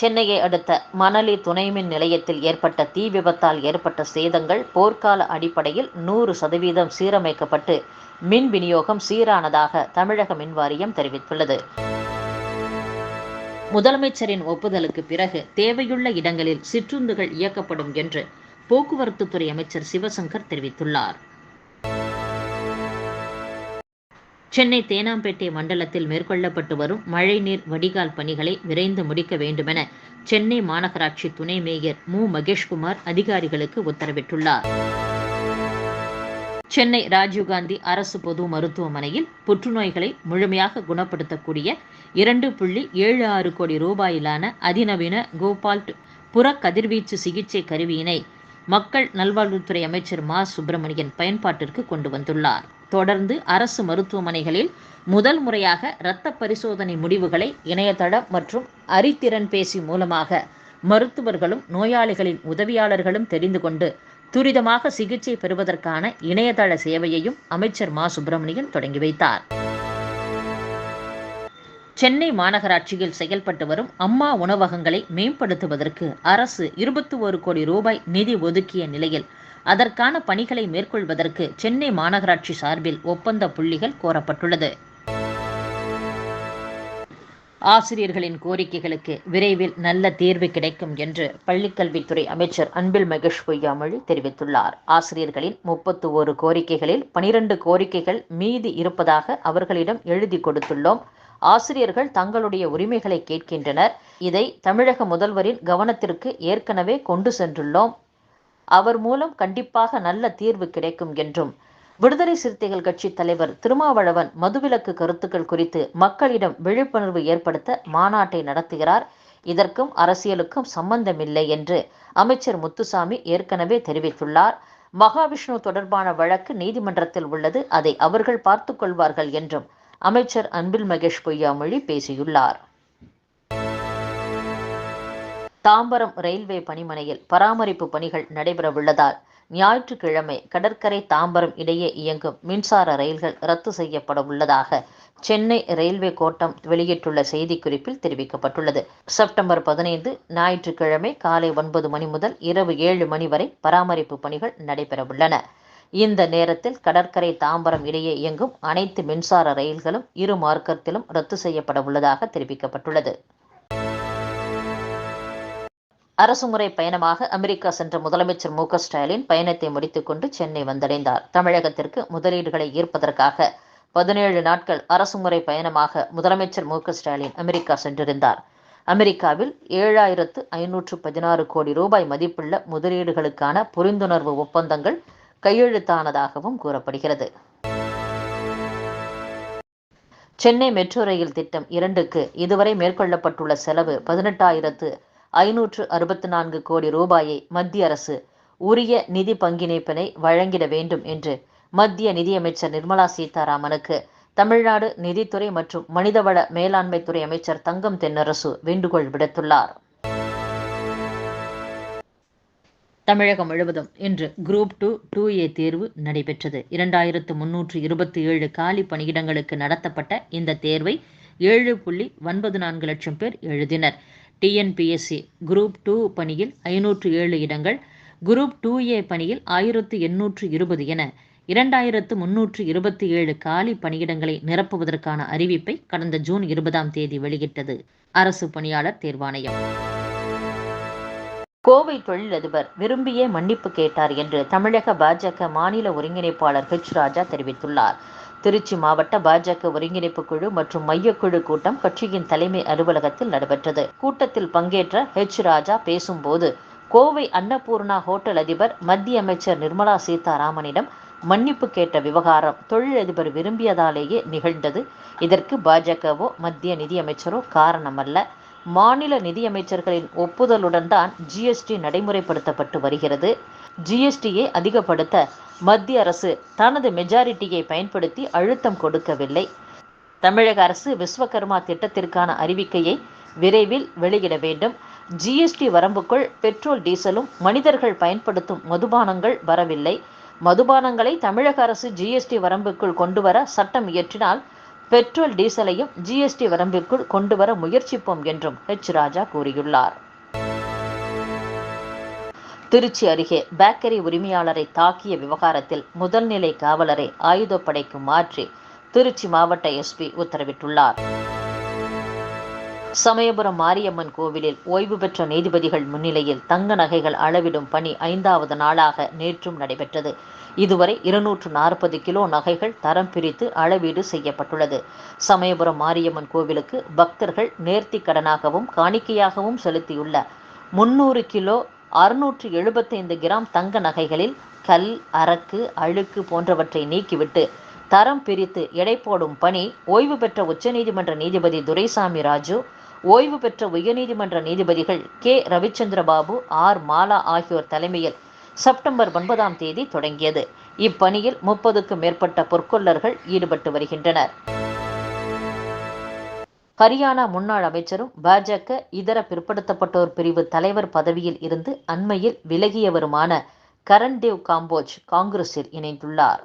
சென்னையை அடுத்த மணலி துணைமின் நிலையத்தில் ஏற்பட்ட தீ விபத்தால் ஏற்பட்ட சேதங்கள் போர்க்கால அடிப்படையில் நூறு சதவீதம் சீரமைக்கப்பட்டு மின் விநியோகம் சீரானதாக தமிழக மின் வாரியம் தெரிவித்துள்ளது. முதலமைச்சரின் ஒப்புதலுக்கு பிறகு தேவையுள்ள இடங்களில் சிற்றுந்துகள் இயக்கப்படும் என்று போக்குவரத்துத்துறை அமைச்சர் சிவசங்கர் தெரிவித்துள்ளார். சென்னை தேனாம்பேட்டை மண்டலத்தில் மேற்கொள்ளப்பட்டு வரும் மழைநீர் வடிகால் பணிகளை விரைந்து முடிக்க வேண்டுமென சென்னை மாநகராட்சி துணை மேயர் மு. மகேஷ்குமார் அதிகாரிகளுக்கு உத்தரவிட்டுள்ளார். சென்னை ராஜீவ்காந்தி அரசு பொது மருத்துவமனையில் புற்றுநோய்களை முழுமையாக குணப்படுத்தக்கூடிய இரண்டு புள்ளி ஏழு ஆறு கோடி ரூபாயிலான அதிநவீன கோபால்ட் புற கதிர்வீச்சு சிகிச்சை கருவியினை மக்கள் நல்வாழ்வுத்துறை அமைச்சர் மா. சுப்பிரமணியன் பயன்பாட்டிற்கு கொண்டு வந்துள்ளார். தொடர்ந்து அரசு மருத்துவமனைகளில் முதல் முறையாக இரத்த பரிசோதனை முடிவுகளை இணையதளம் மற்றும் அறிதிறன் பேசி மூலமாக மருத்துவர்களும் நோயாளிகளின் உதவியாளர்களும் தெரிந்து கொண்டு துரிதமாக சிகிச்சை பெறுவதற்கான இணையதள சேவையையும் அமைச்சர் மா. சுப்பிரமணியன் தொடங்கி வைத்தார். சென்னை மாநகராட்சியில் செயல்பட்டு வரும் அம்மா உணவகங்களை மேம்படுத்துவதற்கு அரசு இருபத்தி ஒரு கோடி ரூபாய் நிதி ஒதுக்கிய நிலையில் அதற்கான பணிகளை மேற்கொள்வதற்கு சென்னை மாநகராட்சி சார்பில் ஒப்பந்த புள்ளிகள் கோரப்பட்டுள்ளது. ஆசிரியர்களின் கோரிக்கைகளுக்கு விரைவில் நல்ல தீர்வு கிடைக்கும் என்று பள்ளிக்கல்வித்துறை அமைச்சர் அன்பில் மகேஷ் பொய்யாமொழி தெரிவித்துள்ளார். ஆசிரியர்களின் முப்பத்து ஒரு கோரிக்கைகளில் பனிரெண்டு கோரிக்கைகள் மீதி இருப்பதாக அவர்களிடம் எழுதி கொடுத்துள்ளோம். ஆசிரியர்கள் தங்களுடைய உரிமைகளை கேட்கின்றனர். இதை தமிழக முதல்வரின் கவனத்திற்கு ஏற்கனவே கொண்டு சென்றுள்ளோம். அவர் மூலம் கண்டிப்பாக நல்ல தீர்வு கிடைக்கும் என்றும் விடுதலை சிறுத்தைகள் கட்சி தலைவர் திருமாவளவன் மதுவிலக்கு கருத்துக்கள் குறித்து மக்களிடம் விழிப்புணர்வு ஏற்படுத்த மாநாட்டை நடத்துகிறார். இதற்கும் அரசியலுக்கும் சம்பந்தமில்லை என்று அமைச்சர் முத்துசாமி ஏற்கனவே தெரிவித்துள்ளார். மகாவிஷ்ணு தொடர்பான வழக்கு நீதிமன்றத்தில் உள்ளது. அதை அவர்கள் பார்த்துக் கொள்வார்கள் என்றும் அமைச்சர் அன்பில் மகேஷ் பொய்யாமொழி பேசியுள்ளார். தாம்பரம் ரயில்வே பணிமனையில் பராமரிப்பு பணிகள் நடைபெறவுள்ளதால் ஞாயிற்றுக்கிழமை கடற்கரை தாம்பரம் இடையே இயங்கும் மின்சார ரயில்கள் ரத்து செய்யப்பட உள்ளதாக சென்னை ரயில்வே கோட்டம் வெளியிட்டுள்ள செய்திக்குறிப்பில் தெரிவிக்கப்பட்டுள்ளது. செப்டம்பர் பதினைந்து ஞாயிற்றுக்கிழமை காலை ஒன்பது மணி முதல் இரவு ஏழு மணி வரை பராமரிப்பு பணிகள் நடைபெறவுள்ளன. இந்த நேரத்தில் கடற்கரை தாம்பரம் இடையே இயங்கும் அனைத்து மின்சார ரயில்களும் இரு மார்க்கத்திலும் ரத்து செய்யப்பட உள்ளதாக தெரிவிக்கப்பட்டுள்ளது. அரசுமுறை பயணமாக அமெரிக்கா சென்ற முதலமைச்சர் மு ஸ்டாலின் பயணத்தை முடித்துக்கொண்டு சென்னை வந்தடைந்தார். தமிழகத்திற்கு முதலீடுகளை ஈர்ப்பதற்காக பதினேழு நாட்கள் அரசுமுறை பயணமாக முதலமைச்சர் மு ஸ்டாலின் அமெரிக்கா சென்றிருந்தார். அமெரிக்காவில் ஏழாயிரத்து ஐநூற்று பதினாறு கோடி ரூபாய் மதிப்புள்ள முதலீடுகளுக்கான புரிந்துணர்வு ஒப்பந்தங்கள் கையெழுத்தானதாகவும் கூறப்படுகிறது. சென்னை மெட்ரோ ரயில் திட்டம் இரண்டுக்கு இதுவரை மேற்கொள்ளப்பட்டுள்ள செலவு பதினெட்டாயிரத்து ஐநூற்று அறுபத்தி நான்கு கோடி ரூபாயை மத்திய அரசு உரிய நிதி பங்கிணைப்பினை வழங்கிட வேண்டும் என்று மத்திய நிதியமைச்சர் நிர்மலா சீதாராமனுக்கு தமிழ்நாடு நிதித்துறை மற்றும் மனிதவள மேலாண்மைத்துறை அமைச்சர் தங்கம் தென்னரசு வேண்டுகோள் விடுத்துள்ளார். தமிழகம் முழுவதும் இன்று குரூப் டூ டூ ஏ தேர்வு நடைபெற்றது. இரண்டாயிரத்து முன்னூற்று இருபத்தி ஏழு காலி பணியிடங்களுக்கு நடத்தப்பட்ட இந்த தேர்வை ஏழு புள்ளி ஒன்பது நான்கு லட்சம் பேர் எழுதினர். டிஎன்பிஎஸ்சி குரூப் டூ பணியில் ஐநூற்று ஏழு இடங்கள் குரூப் டூ ஏ பணியில் ஆயிரத்து எண்ணூற்று இருபது என இரண்டாயிரத்து முன்னூற்று இருபத்தி ஏழு காலி பணியிடங்களை நிரப்புவதற்கான அறிவிப்பை கடந்த ஜூன் இருபதாம் தேதி வெளியிட்டது. அரசு பணியாளர் தேர்வாணையம். கோவை தொழிலதிபர் விரும்பியே மன்னிப்பு கேட்டார் என்று தமிழக பாஜக மாநில ஒருங்கிணைப்பாளர் ஹெச் ராஜா தெரிவித்துள்ளார். திருச்சி மாவட்ட பாஜக ஒருங்கிணைப்பு குழு மற்றும் மையக்குழு கூட்டம் கட்சியின் தலைமை அலுவலகத்தில் நடைபெற்றது. கூட்டத்தில் பங்கேற்ற ஹெச் ராஜா பேசும்போது கோவை அன்னபூர்ணா ஹோட்டல் அதிபர் மத்திய அமைச்சர் நிர்மலா சீதாராமனிடம் மன்னிப்பு கேட்ட விவகாரம் தொழிலதிபர் விரும்பியதாலேயே நிகழ்ந்தது. இதற்கு பாஜகவோ மத்திய நிதியமைச்சரோ காரணமல்ல. மாநில நிதியமைச்சர்களின் ஒப்புதலுடன் தான் ஜிஎஸ்டி நடைமுறைப்படுத்தப்பட்டு வருகிறது. ஜிஎஸ்டியை அதிகப்படுத்த மத்திய அரசு தனது மெஜாரிட்டியை பயன்படுத்தி அழுத்தம் கொடுக்கவில்லை. தமிழக அரசு விஸ்வகர்மா திட்டத்திற்கான அறிவிக்கையை விரைவில் வெளியிட வேண்டும். ஜிஎஸ்டி வரம்புக்குள் பெட்ரோல் டீசலும் மனிதர்கள் பயன்படுத்தும் மதுபானங்கள் வரவில்லை. மதுபானங்களை தமிழக அரசு ஜிஎஸ்டி வரம்புக்குள் கொண்டு வர சட்டம் இயற்றினால் பெட்ரோல் டீசலையும் ஜிஎஸ்டி வரம்பிற்குள் கொண்டுவர முயற்சிப்போம் என்றும் ஹெச் ராஜா கூறியுள்ளார். திருச்சி அருகே பேக்கரி உரிமையாளரை தாக்கிய விவகாரத்தில் முதல்நிலை காவலரை ஆயுதப்படைக்கு மாற்றி திருச்சி மாவட்ட எஸ்பி உத்தரவிட்டுள்ளார். சமயபுரம் மாரியம்மன் கோவிலில் ஓய்வு பெற்ற நீதிபதிகள் முன்னிலையில் தங்க நகைகள் அளவிடும் பணி ஐந்தாவது நாளாக நேற்றும் நடைபெற்றது. இதுவரை இருநூற்று நாற்பது கிலோ நகைகள் தரம் பிரித்து அளவீடு செய்யப்பட்டுள்ளது. சமயபுரம் மாரியம்மன் கோவிலுக்கு பக்தர்கள் நேர்த்தி கடனாகவும் காணிக்கையாகவும் செலுத்தியுள்ள முன்னூறு கிலோ அறுநூற்று எழுபத்தைந்து கிராம் தங்க நகைகளில் கல் அரக்கு அழுக்கு போன்றவற்றை நீக்கிவிட்டு தரம் பிரித்து எடை போடும் பணி ஓய்வு பெற்ற உச்சநீதிமன்ற நீதிபதி துரைசாமி ராஜு ஓய்வு பெற்ற உயர்நீதிமன்ற நீதிபதிகள் கே. ரவிச்சந்திரபாபு ஆர். மாலா ஆகியோர் தலைமையில் செப்டம்பர் ஒன்பதாம் தேதி தொடங்கியது. இப்பணியில் முப்பதுக்கும் மேற்பட்ட பொற்கொள்ளர்கள் ஈடுபட்டு வருகின்றனர். ஹரியானா முன்னாள் அமைச்சரும் பாஜக இதர பிற்படுத்தப்பட்டோர் பிரிவு தலைவர் பதவியில் இருந்து அண்மையில் விலகியவருமான கரண்தேவ் காம்போஜ் காங்கிரஸில் இணைந்துள்ளார்.